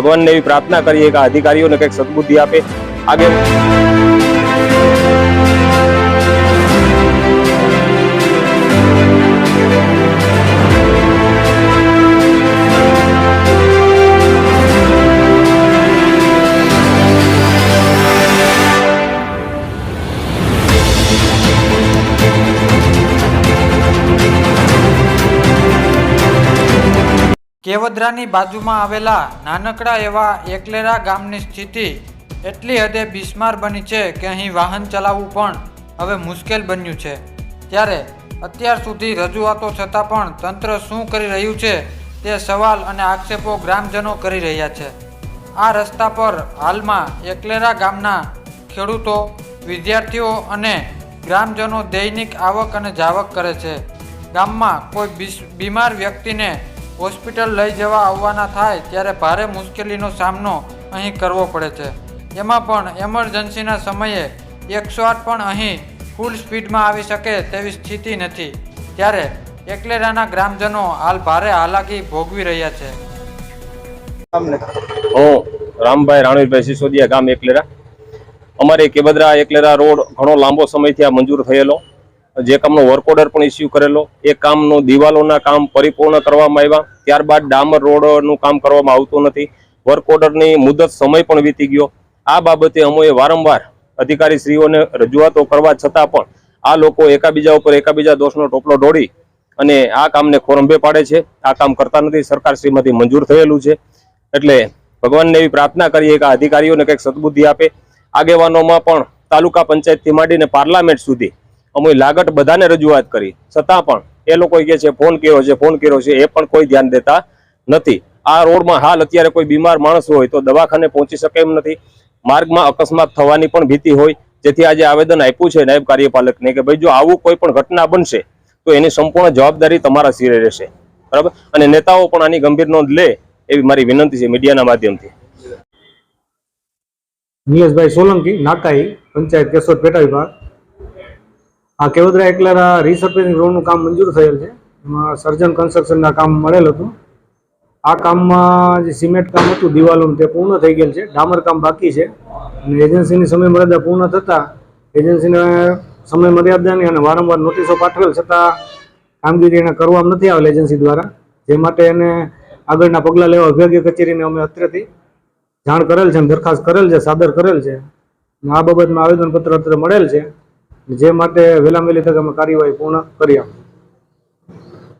ભગવાનને એવી પ્રાર્થના કરીએ કે અધિકારીઓને કંઈક સદબુદ્ધિ આપે. આગે કેવદરાની બાજુમાં આવેલા નાનકડા એવા એકલેરા ગામની સ્થિતિ એટલી હદે બિસ્માર બની છે કે અહીં વાહન ચલાવવું પણ હવે મુશ્કેલ બન્યું છે. ત્યારે અત્યાર સુધી રજૂઆતો છતાં પણ તંત્ર શું કરી રહ્યું છે તે સવાલ અને આક્ષેપો ગ્રામજનો કરી રહ્યા છે. આ રસ્તા પર હાલમાં એકલેરા ગામના ખેડૂતો, વિદ્યાર્થીઓ અને ગ્રામજનો દૈનિક આવક અને જાવક કરે છે. ગામમાં કોઈ બીમાર વ્યક્તિને હોસ્પિટલ લઈ જવા આવવાના થાય ત્યારે ભારે મુશ્કેલીનો સામનો અહીં કરવો પડે છે. એમાં પણ એમરજન્સીના સમયે એકસો આઠ પણ અહીં ફૂલ સ્પીડમાં આવી શકે તેવી સ્થિતિ નથી. ત્યારે એકલેરાના ગ્રામજનો હાલ ભારે હાલાકી ભોગવી રહ્યા છે. હું રામભાઈ રાણવીરભાઈ સિસોદિયા ગામ એકલેરા. અમારે કેબદરા એકલેરા રોડ ઘણો લાંબો સમયથી આ મંજૂર થયેલો. જે કામનો વર્ક ઓર્ડર પણ ઇસ્યુ કરેલો, એ કામનો દિવાલોના કામ પરિપૂર્ણ કરવામાં આવ્યા. ત્યારબાદ ડામર રોડનું કામ કરવામાં આવતું નથી. વર્ક ઓર્ડરની મુદત સમય પણ વીતી ગયો. આ બાબતે અમોએ વારંવાર અધિકારી શ્રીઓને રજૂઆતો કરવા છતાં પણ આ લોકો એકાબીજા ઉપર એકાબીજા દોષનો ટોપલો ઢોળી અને આ કામને ખોરંભે પાડે છે. આ કામ કરતા નથી. સરકાર શ્રીમાંથી મંજૂર થયેલું છે. એટલે ભગવાનને એવી પ્રાર્થના કરીએ કે અધિકારીઓને કંઈક સદબુદ્ધિ આપે. આગેવાનોમાં પણ તાલુકા પંચાયતથી માંડીને પાર્લામેન્ટ સુધી અમે લાગટ બધાને રજૂઆત કરી. છતાં પણ એ લોકો કહે છે, ફોન કર્યો છે, ફોન કર્યો છે, એ પણ કોઈ ધ્યાન દેતા નથી. આ રોડમાં હાલ અત્યારે કોઈ બીમાર માણસ હોય તો દવાખાને પહોંચી શકે એમ નથી. માર્ગમાં અકસ્માત થવાની પણ ભીતિ હોય. જેથી આજે આવેદન આપ્યું છે નાયબ કાર્યપાલકને કે, ભાઈ, જો આવું કોઈ પણ ઘટના બનશે, તો એની સંપૂર્ણ જવાબદારી તમારા સિરે રહેશે. બરાબર? અને નેતાઓ પણ આની ગંભીર નોંધ લે એવી મારી વિનંતી છે મીડિયાના માધ્યમથી. નિયસભાઈ સોલંકી, નાકાઈ, પંચાયત કેશોદ પેટા વિભાગ. આ કેવદરા એકલારા રિસર્ફેસિંગ રોડનું કામ મંજૂર થયેલ છે. એમાં સર્જન કન્સ્ટ્રક્શનના કામ મળેલ હતું. આ કામમાં જે સિમેન્ટ કામ હતું, દિવાલોનું તે પૂર્ણ થઈ ગયેલ છે. ડામર કામ બાકી છે. અને એજન્સીની સમય મર્યાદા પૂર્ણ થતાં એજન્સીને સમય મર્યાદાની અને વારંવાર નોટિસો પાઠવેલ છતાં કામગીરી એને કરવામાં નથી આવેલ એજન્સી દ્વારા, જે માટે એને આગળના પગલાં લેવા વિભાગીય કચેરીને અમે અત્રેથી જાણ કરેલ છે અને દરખાસ્ત કરેલ છે, સાદર કરેલ છે. આ બાબતમાં આવેદનપત્ર અત્રે મળેલ છે. જે માટે વહેલા વહેલી તકે અમે કાર્યવાહી પૂર્ણ કરી આપીશું.